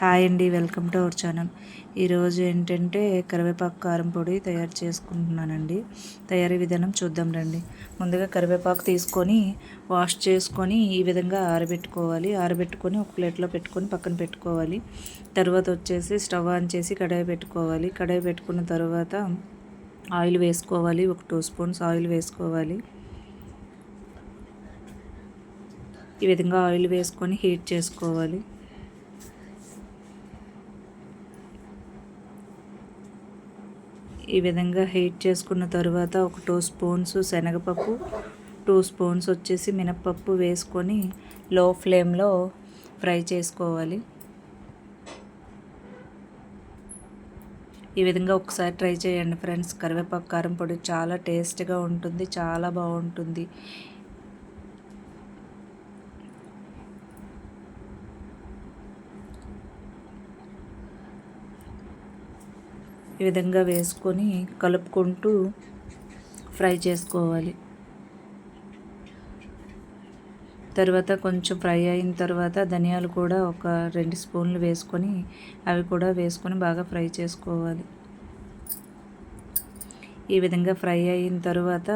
Hi అండి welcome to our channel. ఈరోజు ఏంటంటే కరివేపాకు కారం పొడి తయారు చేసుకుంటున్నానండి. తయారీ విధానం చూద్దాం రండి. ముందుగా కరివేపాకు తీసుకొని వాష్ చేసుకొని ఈ విధంగా ఆరబెట్టుకోవాలి. ఆరబెట్టుకొని ఒక ప్లేట్లో పెట్టుకొని పక్కన పెట్టుకోవాలి. తర్వాత వచ్చేసి స్టవ్ ఆన్ చేసి కడాయి పెట్టుకోవాలి. కడాయి పెట్టుకున్న తర్వాత ఆయిల్ వేసుకోవాలి. ఒక టూ స్పూన్స్ ఆయిల్ వేసుకోవాలి. ఈ విధంగా ఆయిల్ వేసుకొని హీట్ చేసుకోవాలి. ఈ విధంగా హీట్ చేసుకున్న తర్వాత ఒక టూ స్పూన్స్ శనగపప్పు టూ స్పూన్స్ వచ్చేసి మినప్పప్పు వేసుకొని లో ఫ్లేమ్లో ఫ్రై చేసుకోవాలి. ఈ విధంగా ఒకసారి ట్రై చేయండి ఫ్రెండ్స్. కరివేపాకు కారం పొడి చాలా టేస్ట్గా ఉంటుంది చాలా బాగుంటుంది. ఈ విధంగా వేసుకొని కలుపుకుంటూ ఫ్రై చేసుకోవాలి. తర్వాత కొంచెం ఫ్రై అయిన తర్వాత ధనియాలు కూడా ఒక రెండు స్పూన్లు వేసుకొని అవి కూడా వేసుకొని బాగా ఫ్రై చేసుకోవాలి. ఈ విధంగా ఫ్రై అయిన తర్వాత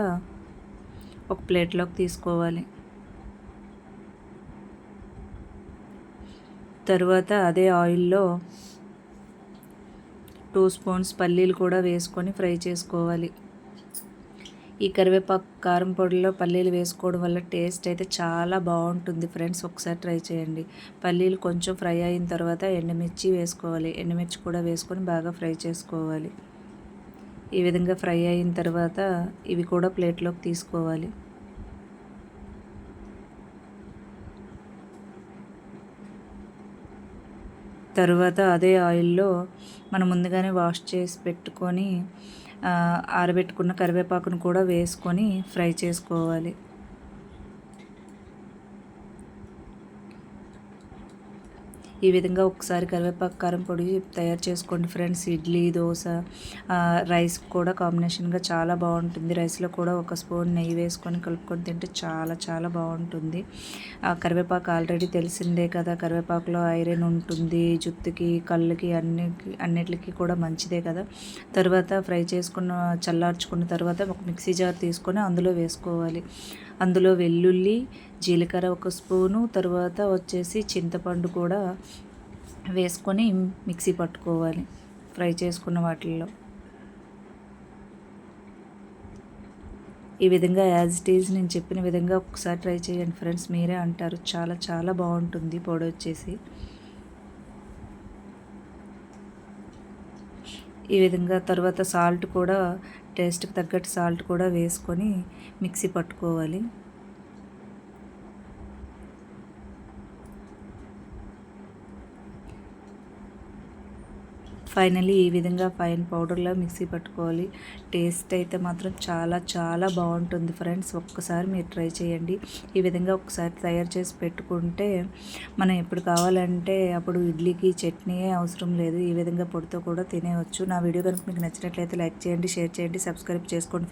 ఒక ప్లేట్లోకి తీసుకోవాలి. తర్వాత అదే ఆయిల్లో టూ స్పూన్స్ పల్లీలు కూడా వేసుకొని ఫ్రై చేసుకోవాలి. ఈ కరివేపాకు కారం పొడిలో పల్లీలు వేసుకోవడం వల్ల టేస్ట్ అయితే చాలా బాగుంటుంది ఫ్రెండ్స్. ఒకసారి ట్రై చేయండి. పల్లీలు కొంచెం ఫ్రై అయిన తర్వాత ఎండుమిర్చి వేసుకోవాలి. ఎండుమిర్చి కూడా వేసుకొని బాగా ఫ్రై చేసుకోవాలి. ఈ విధంగా ఫ్రై అయిన తర్వాత ఇవి కూడా ప్లేట్లోకి తీసుకోవాలి. తర్వాత అదే ఆయిల్లో మనం ముందుగానే వాష్ చేసి పెట్టుకొని ఆరబెట్టుకున్న కరివేపాకును కూడా వేసుకొని ఫ్రై చేసుకోవాలి. ఈ విధంగా ఒకసారి కరివేపాకు కారం పొడి తయారు చేసుకోండి ఫ్రెండ్స్. ఇడ్లీ దోశ రైస్ కూడా కాంబినేషన్గా చాలా బాగుంటుంది. రైస్లో కూడా ఒక స్పూన్ నెయ్యి వేసుకొని కలుపుకొని తింటే చాలా చాలా బాగుంటుంది. కరివేపాకు ఆల్రెడీ తెలిసిందే కదా కరివేపాకులో ఐరన్ ఉంటుంది జుత్తుకి కళ్ళకి అన్ని అన్నిటికి కూడా మంచిదే కదా. తర్వాత ఫ్రై చేసుకున్న చల్లార్చుకున్న తర్వాత ఒక మిక్సీ జార్ తీసుకొని అందులో వేసుకోవాలి. అందులో వెల్లుల్లి జీలకర్ర ఒక స్పూను తర్వాత వచ్చేసి చింతపండు కూడా వేసుకొని మిక్సీ పట్టుకోవాలి ఫ్రై చేసుకున్న వాటిల్లో. ఈ విధంగా యాజ్ ఇట్ ఈజ్ నేను చెప్పిన విధంగా ఒకసారి ట్రై చేయండి ఫ్రెండ్స్ మీరే అంటారు. చాలా చాలా బాగుంటుంది పొడి వచ్చేసి. ఈ విధంగా తర్వాత సాల్ట్ కూడా టేస్ట్కి తగ్గట్టు సాల్ట్ కూడా వేసుకొని మిక్సీ పట్టుకోవాలి. ఫైనలీ ఈ విధంగా ఫైన్ పౌడర్లో మిక్సీ పట్టుకోవాలి. టేస్ట్ అయితే మాత్రం చాలా చాలా బాగుంటుంది ఫ్రెండ్స్. ఒక్కసారి మీరు ట్రై చేయండి. ఈ విధంగా ఒకసారి తయారు చేసి పెట్టుకుంటే మనం ఎప్పుడు కావాలంటే అప్పుడు ఇడ్లీకి చట్నీ అవసరం లేదు. ఈ విధంగా పొడితో కూడా తినేవచ్చు నా వీడియో కనుక మీకు నచ్చినట్లయితే లైక్ చేయండి షేర్ చేయండి సబ్స్క్రైబ్ చేసుకోండి.